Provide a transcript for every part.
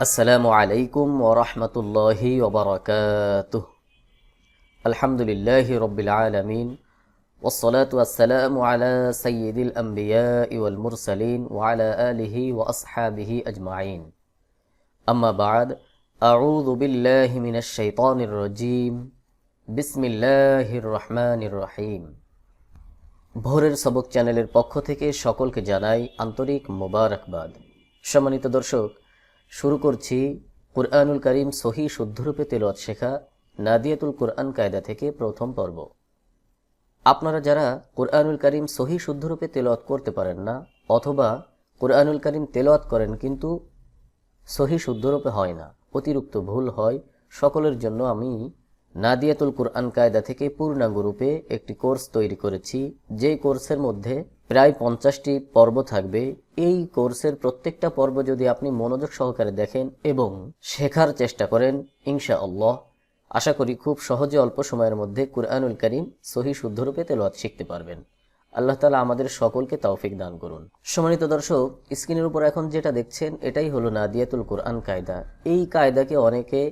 আসসালামু আলাইকুম ওরহমতুল্লাহি ওবরাকাতুহ আলহামদুলিল্লাহ রব্বিল আলমিন والصلاة والسلام على سيد الأنبياء والمرسلين وعلى آله وأصحابه أجمعين أما بعد أعوذ بالله من الشيطان الرجيم بسم الله الرحمن الرحيم ভোরের সবক চ্যানেলের পক্ষ থেকে সকলকে জানাই আন্তরিক মোবারকবাদ সম্মানিত দর্শক শুরু করছি কুরআনুল করিম সহি শুদ্ধরূপে তেলত শেখা নাদিয়াতুল কুরআন কায়দা থেকে প্রথম পর্ব। আপনারা যারা কুরআনুল করিম সহি শুদ্ধরূপে তেলত করতে পারেন না অথবা কুরআনুল করিম তেলত করেন কিন্তু সহি শুদ্ধরূপে হয় না, অতিরিক্ত ভুল হয়, সকলের জন্য আমি নাদিয়াতুল কুরআন কায়দা থেকে পূর্ণাঙ্গ রূপে একটি কোর্স তৈরি করেছি। যে কোর্সের মধ্যে প্রায় পঞ্চাশটি পর্ব থাকবে। এই কোর্সের প্রত্যেকটা পর্ব যদি আপনি মনোযোগ সহকারে দেখেন এবং শেখার চেষ্টা করেন ইনশা আল্লাহ আশা করি খুব সহজে অল্প সময়ের মধ্যে কুরআনুল করিম সহি শুদ্ধরূপে তেলাওয়াত শিখতে পারবেন। আল্লাহ তালা আমাদের সকলকে তৌফিক দান করুন। সম্মানিত দর্শক, স্ক্রিনের উপর এখন যেটা দেখছেন, এটাই হলো নাদিয়াতুল কোরআন কায়দা। এই কায়দাকে অনেকে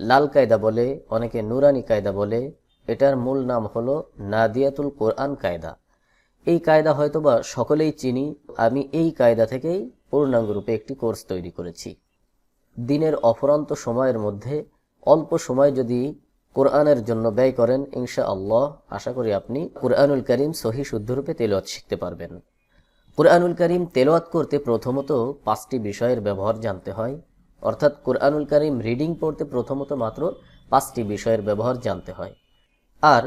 লাল কায়দা বলে, অনেকে নুরানি কায়দা বলে, এটার মূল নাম হলো নাদিয়াতুল কোরআন কায়দা। এই কায়দা হয়তোবা সকলেই চিনি, আমি এই কায়দা থেকেই পূর্ণাঙ্গরূপে একটি কোর্স তৈরি করেছি। দিনের অফুরন্ত সময়ের মধ্যে অল্প সময় যদি কোরআনের জন্য ব্যয় করেন ইনশা আল্লাহ আশা করি আপনি কোরআনুল করিম সহি শুদ্ধরূপে তেলোয়াত শিখতে পারবেন। কোরআনুল করিম তেলোয়াত করতে প্রথমত পাঁচটি বিষয়ের ব্যবহার জানতে হয়। অর্থাৎ কোরআনুল করিম রিডিং পড়তে প্রথমত মাত্র পাঁচটি বিষয়ের ব্যবহার জানতে হয়। আর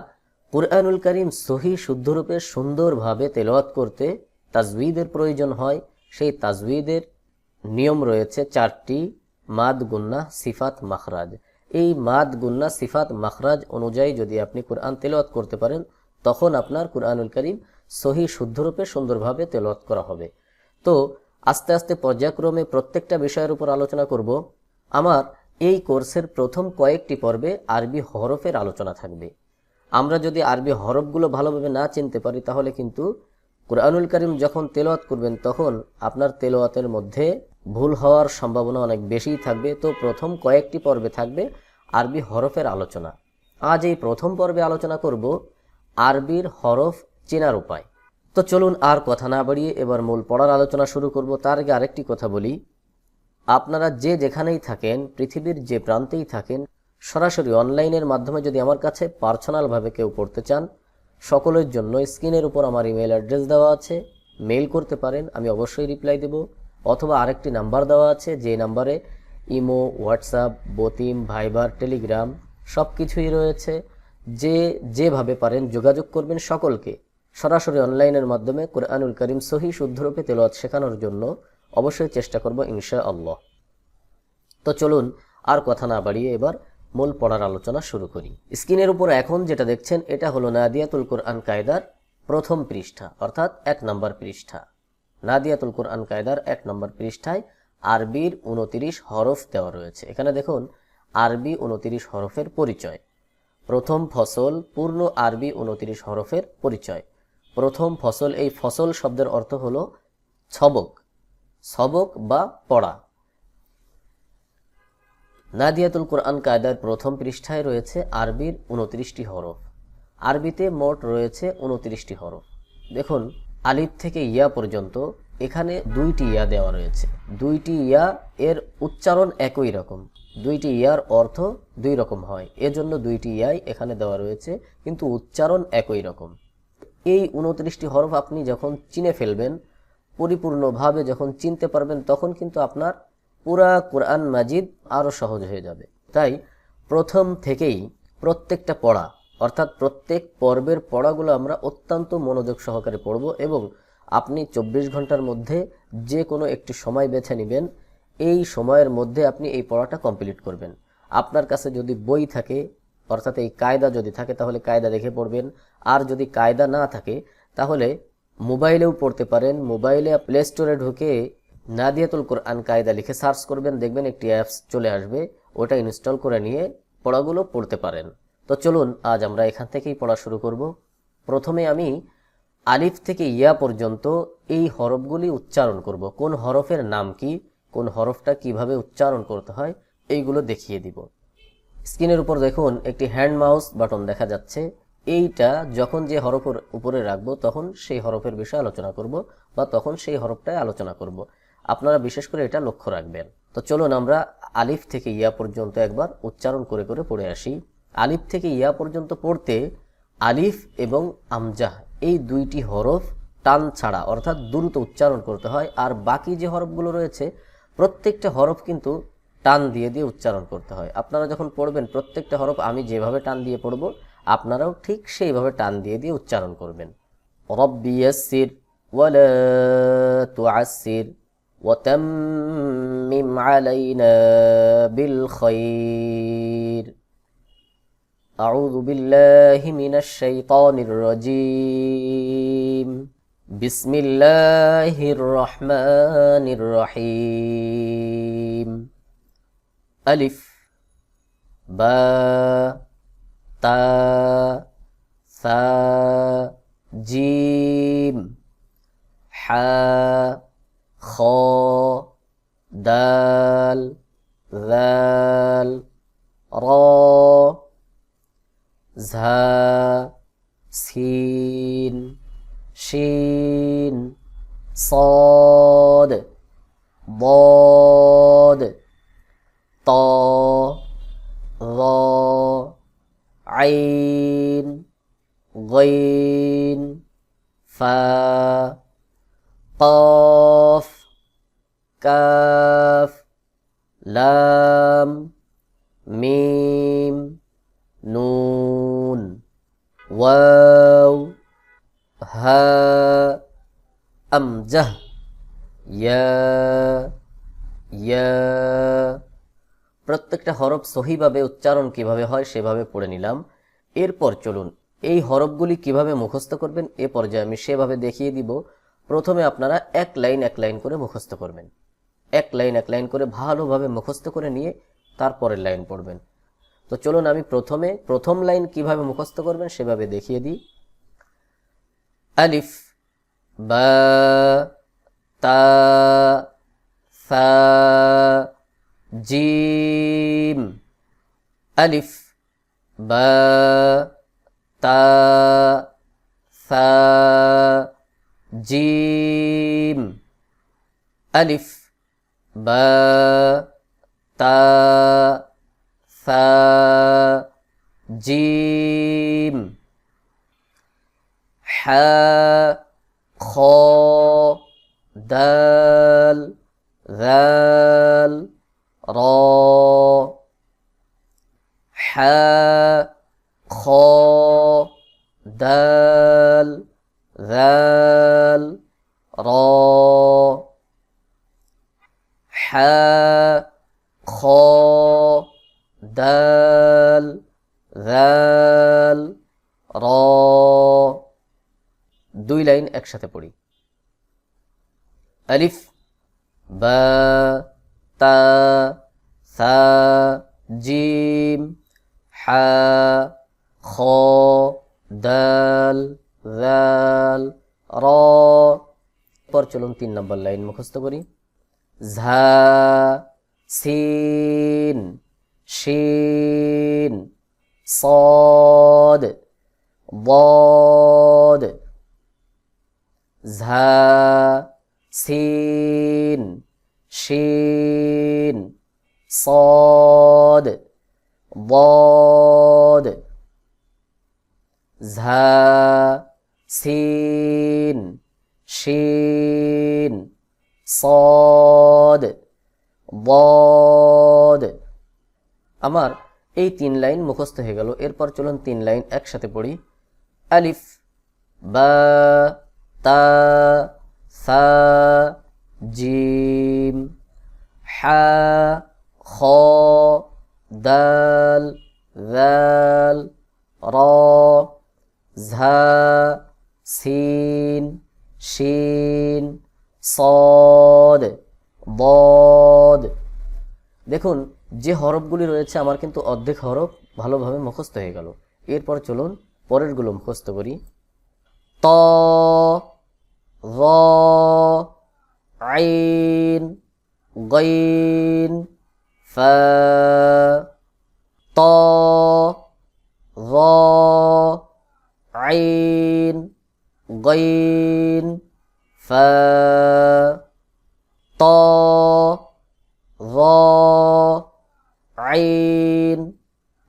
কোরআনুল করিম সহি শুদ্ধরূপে সুন্দরভাবে তেলাওয়াত করতে তাজবিদের প্রয়োজন হয়। সেই তাজবিদের নিয়ম রয়েছে চারটি, মাদ গুন্না, সিফাত, মাখরাজ। এই মাদ গুন্না, সিফাত, মাখরাজ অনুযায়ী যদি আপনি কোরআন তেলাওয়াত করতে পারেন, তখন আপনার কোরআনুল করিম সহি শুদ্ধরূপে সুন্দরভাবে তেলাওয়াত করা হবে। তো আস্তে আস্তে পর্যায়ক্রমে প্রত্যেকটা বিষয়ের উপর আলোচনা করব। আমার এই কোর্সের প্রথম কয়েকটি পর্বে আরবি হরফের আলোচনা থাকবে। আমরা যদি আরবি হরফগুলো ভালোভাবে না চিনতে পারি, তাহলে কিন্তু কোরআনুল করিম যখন তেলাওয়াত করবেন, তখন আপনার তেলাওয়াতের মধ্যে ভুল হওয়ার সম্ভাবনা অনেক বেশিই থাকবে। তো প্রথম কয়েকটি পর্বে থাকবে আরবি হরফের আলোচনা। আজ এই প্রথম পর্বে আলোচনা করব আরবির হরফ চেনার উপায়। তো চলুন আর কথা না বাড়িয়ে এবার মূল পড়ার আলোচনা শুরু করব। তার আগে আরেকটি কথা বলি। আপনারা যে যেখানেই থাকেন, পৃথিবীর যে প্রান্তেই থাকেন, সরাসরি অনলাইনের মাধ্যমে যদি আমার কাছে পার্সোনালভাবে কেউ পড়তে চান, সকলের জন্য স্ক্রিনের উপর আমার ইমেল অ্যাড্রেস দেওয়া আছে। মেল করতে পারেন, আমি অবশ্যই রিপ্লাই দেব। অথবা আরেকটি নাম্বার দেওয়া আছে, যে নাম্বারে ইমো, হোয়াটসঅ্যাপ, বতিম, ভাইবার, টেলিগ্রাম সব কিছুই রয়েছে। যে যেভাবে পারেন যোগাযোগ করবেন সকলকে। সরাসরি অনলাইনের মাধ্যমে কোরআনুল করিম সহি শুদ্ধরূপে তেলাওয়াত শেখানোর জন্য অবশ্যই চেষ্টা করব ইনশা আল্লাহ তো চলুন আর কথা না বাড়িয়ে এবার মূল পড়ার আলোচনা শুরু করি। স্ক্রিনের উপর এখন যেটা দেখছেন, এটা হলো নাদিয়াতুল কোরআন কায়দার প্রথম পৃষ্ঠা, অর্থাৎ এক নম্বর পৃষ্ঠা। নাদিয়াতুল কোরআন কায়দার এক নম্বর পৃষ্ঠায় আরবির উনতিরিশ হরফ দেওয়া রয়েছে। এখানে দেখুন, আরবি উনতিরিশ হরফের পরিচয়। প্রথম ফসল, পূর্ণ আরবি উনতিরিশ হরফের পরিচয়। প্রথম ফসল, এই ফসল শব্দের অর্থ হলো ছবক। ছবক বা পড়া। নাদিয়াতুল কোরআন কায়দার প্রথম পৃষ্ঠায় রয়েছে আরবির উনত্রিশটি হরফ। আরবিতে মোট রয়েছে উনত্রিশটি হরফ। দেখুন, আলিফ থেকে ইয়া পর্যন্ত এখানে দুইটি ইয়া দেওয়া রয়েছে। দুইটি ইয়া এর উচ্চারণ একই রকম। দুইটি ইয়ার অর্থ দুই রকম হয়। এজন্য দুইটি ইয়াই এখানে দেওয়া রয়েছে, কিন্তু উচ্চারণ একই রকম। এই উনত্রিশটি হরফ আপনি যখন চিনে ফেলবেন, পরিপূর্ণভাবে যখন চিনতে পারবেন, তখন কিন্তু আপনার পুরা কোরআন মাজিদ আরও সহজ হয়ে যাবে। তাই প্রথম থেকেই প্রত্যেকটা পড়া, অর্থাৎ প্রত্যেক পর্বের পড়াগুলো আমরা অত্যন্ত মনোযোগ সহকারে পড়ব এবং আপনি চব্বিশ ঘণ্টার মধ্যে যে কোনো একটি সময় বেছে নেবেন, এই সময়ের মধ্যে আপনি এই পড়াটা কমপ্লিট করবেন। আপনার কাছে যদি বই থাকে অর্থাৎ এই কায়দা যদি থাকে, তাহলে কায়দা দেখে পড়বেন। আর যদি কায়দা না থাকে, তাহলে মোবাইলেও পড়তে পারেন। মোবাইলে প্লে স্টোরে ঢুকে নাদিয়াতুল কোরআন কায়দা লিখে সার্চ করবেন, দেখবেন একটি অ্যাপস চলে আসবে, ওটা ইনস্টল করে নিয়ে পড়াগুলো পড়তে পারেন। তো চলুন, আজ আমরা এখান থেকেই পড়া শুরু করব। প্রথমে আমি আলিফ থেকে ইয়া পর্যন্ত এই হরফগুলি উচ্চারণ করব। কোন হরফের নাম কি, কোন হরফটা কীভাবে উচ্চারণ করতে হয়, এইগুলো দেখিয়ে দিব। স্ক্রিনের উপর দেখুন একটি হ্যান্ড মাউস বাটন দেখা যাচ্ছে। এইটা যখন যে হরফের উপরে রাখব, তখন সেই হরফের বিষয়ে আলোচনা করব বা তখন সেই হরফটায় আলোচনা করব। আপনারা বিশেষ করে এটা লক্ষ্য রাখবেন। তো চলুন আমরা আলিফ থেকে ইয়া পর্যন্ত একবার উচ্চারণ করে করে পড়ে আসি। আলিফ থেকে ইয়া পর্যন্ত পড়তে আলিফ এবং আমজাহ এই দুইটি হরফ টান ছাড়া, অর্থাৎ দ্রুত উচ্চারণ করতে হয়। আর বাকি যে হরফগুলো রয়েছে, প্রত্যেকটা হরফ কিন্তু টান দিয়ে দিয়ে উচ্চারণ করতে হয় আপনারা যখন পড়বেন প্রত্যেকটা হরফ আমি যেভাবে টান দিয়ে পড়ব আপনারাও ঠিক সেইভাবে টান দিয়ে দিয়ে উচ্চারণ করবেন রব্বি ইয়াসসির ওয়ালা তুআসসির وتمم علينا بالخير أعوذ بالله من الشيطان الرجيم بسم الله الرحمن الرحيم ألف با تا ثا جيم حا خا دال ذال را زها سين شين صاد মিম, নুন, ওয়াও, হা, আমজাহ, ইয়া ইয়া। প্রত্যেকটা হরফ সহিভাবে উচ্চারণ কীভাবে হয় সেভাবে পড়ে নিলাম। এরপর চলুন, এই হরফগুলি কীভাবে মুখস্থ করবেন এ পর্যায়ে আমি সেভাবে দেখিয়ে দিব। প্রথমে আপনারা এক লাইন এক লাইন করে মুখস্থ করবেন। এক লাইন এক লাইন করে ভালোভাবে মুখস্থ করে নিয়ে তারপরের লাইন পড়বেন। তো চলুন আমি প্রথমে, প্রথম লাইন কীভাবে মুখস্থ করবেন সেভাবে দেখিয়ে দিই। আলিফ, বা, তা সা জিম। আলিফ, বা, তা সা জিম। আলিফ, বা ت ث جيم ح خ دال ذال را ح خ دال একসাথে পড়ি আলিফ বা তা সা জিম হা খ দাল দাল র পর চলুন তিন নম্বর লাইন মুখস্থ করি ঝা সিন شين صاد ضاد ঝা সিন শিন صاد ضاد ঝা সিন শিন صاد ضاد আমার এই তিন লাইন মুখস্থ হয়ে গেল এরপর চলুন তিন লাইন একসাথে পড়ি আলিফ বা তা, সা, জিম, হা, খ, দাল দাল র, ঝা, সিন, শিন, সদ, বদ। দেখুন, যে হরফগুলি রয়েছে, আমার কিন্তু অর্ধেক হরফ ভালোভাবে মুখস্থ হয়ে গেল। এরপর চলুন, পরেরগুলো মুখস্থ করি। ত র আইন গইন ফা ত র আইন গইন ফা ত র আইন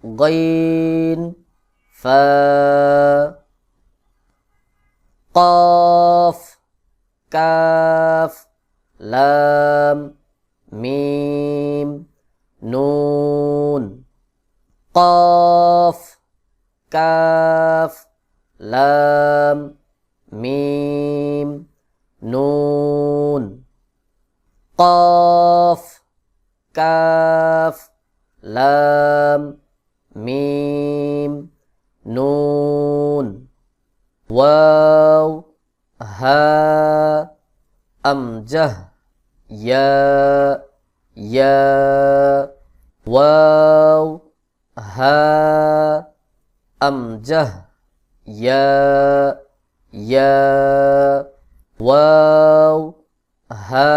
গইন ফা কাফ, লাম, মিম, নুন, ওয়াও, হা, আমজাহ, ইয়া ইয়া, ওয়াও, হা, আমজাহ, ইয়া ইয়া, ওয়াও, হা,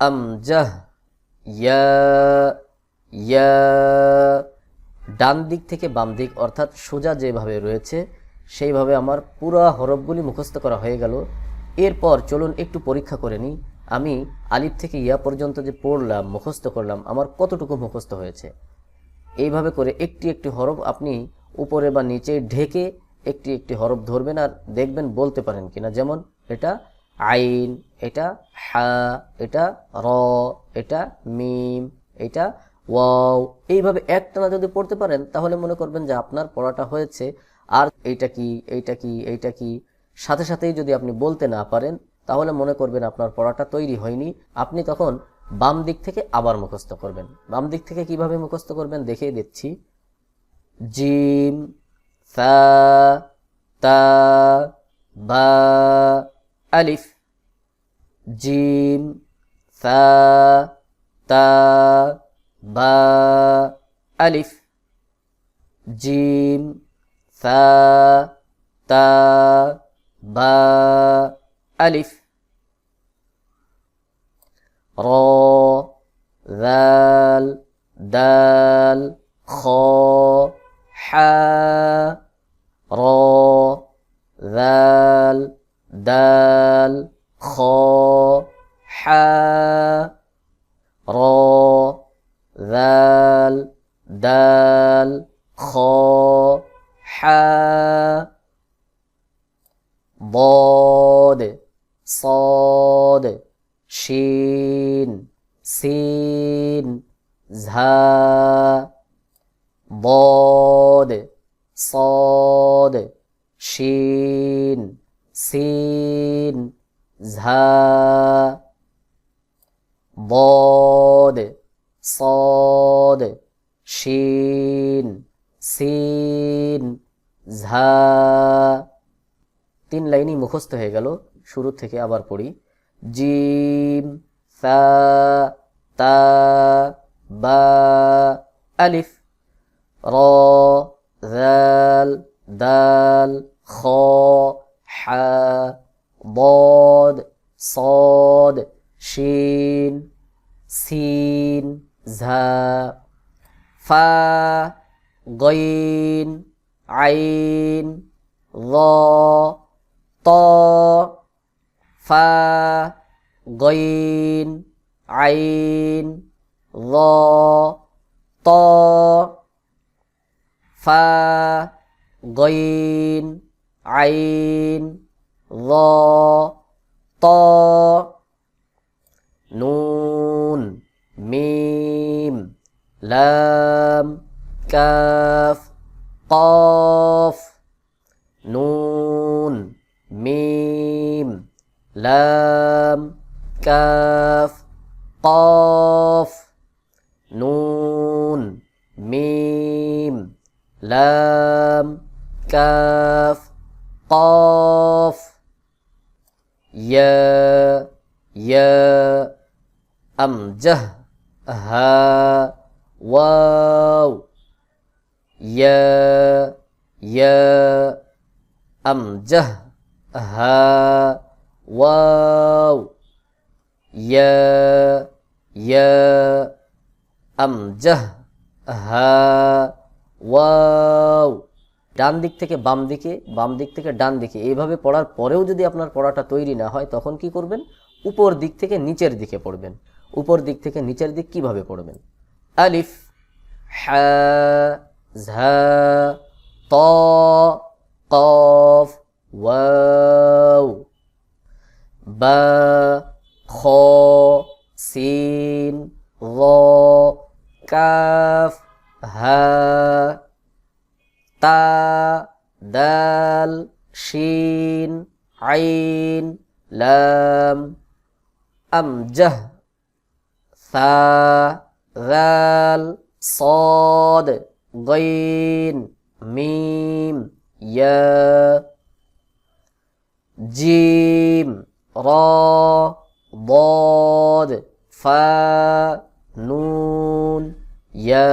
আমজাহ। ইয়া ইয়া ডান দিক থেকে বাম দিক অর্থাৎ সোজা যেভাবে রয়েছে, সেইভাবে আমার পুরো হরফগুলি মুখস্থ করা হয়ে গেল। এরপর চলুন একটু পরীক্ষা করে নিই। আমি আলিফ থেকে ইয়া পর্যন্ত যে পড়লাম, মুখস্থ করলাম, আমার কতটুকু মুখস্থ হয়েছে? এইভাবে করে একটি একটি হরফ আপনি উপরে বা নিচে ঢেকে একটি একটি হরফ ধরবেন আর দেখবেন বলতে পারেন কিনা। যেমন এটা আইন, এটা হা, এটা র, এটা মিম, এটা ওয়াও। এইভাবে একটানা যদি পড়তে পারেন, তাহলে মনে করবেন যে আপনার পড়াটা হয়েছে। আর এইটা কি এইটা কি এইটা কি? সাথে সাথেই যদি আপনি বলতে না পারেন, তাহলে মনে করবেন আপনার পড়াটা তৈরি হয়নি। আপনি তখন বাম দিক থেকে আবার মুখস্থ করবেন। বাম দিক থেকে কীভাবে মুখস্থ করবেন দেখিয়ে দিচ্ছি। জিম, ফা, তা, বা ألف. جيم. ثا تا با ألف. جيم. ثا تا با ألف. را. ذال. دال. خا حا. را. ذال. دال خ ح র ذال دال خ ح ضاد صاد شين سين زها ضاد صاد شين سين زها ضاد صاد শিন সিন ঝা তিন লাইনই মুখস্থ হয়ে গেল শুরু থেকে আবার পড়ি জিম সা তা বা আলিফ র ذال دال خ হা বদ সদ শিন সিন ঝা ফা গইন আইন ল ত ফা গইন আইন ল ত ফা গইন আইন র ত, নুন, মিম, লাম, কাফ, কফ, নুন, মিম, লাম, কাফ, কফ, নুন, মিম, লাম, কফ। ইয়া ইয়া আমজাহ হা ওয়াও ইয়া ইয়া আমজাহ হা ওয়াও ইয়া ইয়া আমজাহ হা ওয়াও ডান দিক থেকে বাম দিকে, বাম দিক থেকে ডান দিকে, এইভাবে পড়ার পরেও যদি আপনার পড়াটা তৈরি না হয়, তখন কি করবেন? উপর দিক থেকে নিচের দিকে পড়বেন। উপর দিক থেকে নিচের দিক কীভাবে পড়বেন? আলিফ, হা, ঝা, ত কফ ওয়াও, বা, খ, সিন র কাফ শিন আইন লাম আমজাহ ثا ذال صاد غين ميم يا জিম র ضاد ফা নুন ইয়া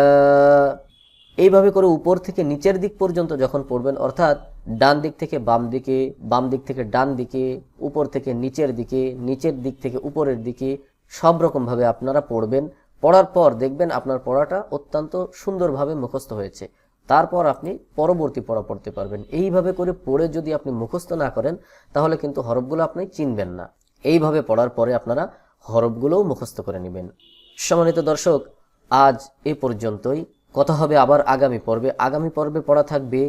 এইভাবে করে উপর থেকে নিচের দিক পর্যন্ত যখন পড়বেন, অর্থাৎ ডান দিক থেকে বাম দিকে, বাম দিক থেকে ডান দিকে, উপর থেকে নিচের দিকে, নিচের দিক থেকে উপরের দিকে, সব রকমভাবে আপনারা পড়বেন। পড়ার পর দেখবেন আপনার পড়াটা অত্যন্ত সুন্দরভাবে মুখস্থ হয়েছে। তারপর আপনি পরবর্তী পড়া পড়তে পারবেন। এইভাবে করে পড়ে যদি আপনি মুখস্থ না করেন, তাহলে কিন্তু হরফগুলো আপনি চিনবেন না। এইভাবে পড়ার পরে আপনারা হরফগুলোও মুখস্থ করে নেবেন। সম্মানিত দর্শক, আজ এ পর্যন্তই। কথা হবে আবার আগামী পর্বে। আগামী পর্বে পড়া থাকবে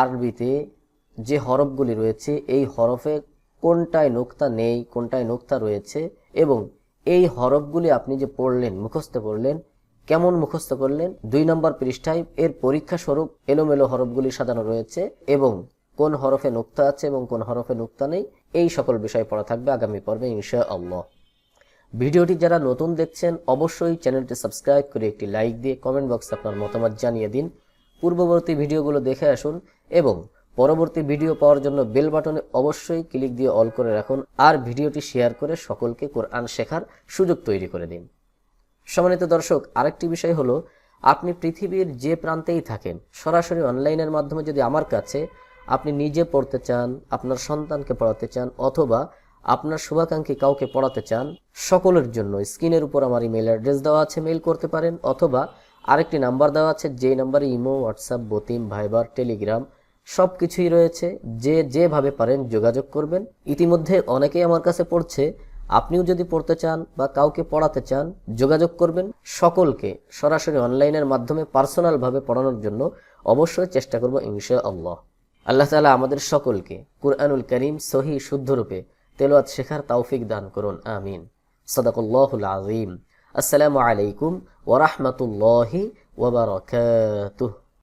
আরবিতে যে হরফগুলি রয়েছে, এই হরফে কোনটায় নোক্তা নেই, কোনটায় নোক্তা রয়েছে এবং এই হরফগুলি আপনি যে পড়লেন, মুখস্থ পড়লেন কেমন মুখস্থ করলেন, দুই নম্বর পৃষ্ঠায় এর পরীক্ষা স্বরূপ এলোমেলো হরফগুলি সাজানো রয়েছে এবং কোন হরফে নোক্তা আছে এবং কোন হরফে নোক্তা নেই, এই সকল বিষয় পড়া থাকবে আগামী পর্বে ইনশা আল্লাহ ভিডিওটি যারা নতুন দেখছেন, অবশ্যই চ্যানেলটি সাবস্ক্রাইব করে একটি লাইক দিয়ে কমেন্ট বক্সে আপনার মতামত জানিয়ে দিন। পূর্ববর্তী ভিডিওগুলো দেখে আসুন এবং পরবর্তী ভিডিও পাওয়ার জন্য বেল বাটনে অবশ্যই ক্লিক দিয়ে অল করে রাখুন আর ভিডিওটি শেয়ার করে সকলকে কোরআন শেখার সুযোগ তৈরি করে দিন। সম্মানিত দর্শক, আরেকটি বিষয় হলো, আপনি পৃথিবীর যে প্রান্তেই থাকেন, সরাসরি অনলাইনের মাধ্যমে যদি আমার কাছে আপনি নিজে পড়তে চান, আপনার সন্তানকে পড়াতে চান, অথবা আপনার শুভাকাঙ্ক্ষী কাউকে পড়াতে চান, সকলের জন্য স্ক্রিনের উপর আমার ইমেল অ্যাড্রেস দেওয়া আছে মেইল করতে পারেন, অথবা আরেকটি নাম্বার দেওয়া আছে যে নাম্বারে ইমো হোয়াটসঅ্যাপ বতিম ভাইবার টেলিগ্রাম সব কিছুই রয়েছে। যে যেভাবে পারেন যোগাযোগ করবেন। ইতিমধ্যে অনেকেই আমার কাছে পড়ছে। আপনিও যদি পড়তে চান বা কাউকে পড়াতে চান, যোগাযোগ করবেন। সকলকে সরাসরি অনলাইনের মাধ্যমে পার্সোনালভাবে পড়ানোর জন্য অবশ্যই চেষ্টা করব ইনশা আল্লাহ আল্লাহ তালা আমাদের সকলকে কুরআনুল করিম সহি শুদ্ধরূপে তেলোয়াত শেখার তৌফিক দান করুন আমিন। সদাকুল্লাহুল আজিম আসসালামু আলাইকুম ওরহমতুল্লাহি ওবরাকাতুহ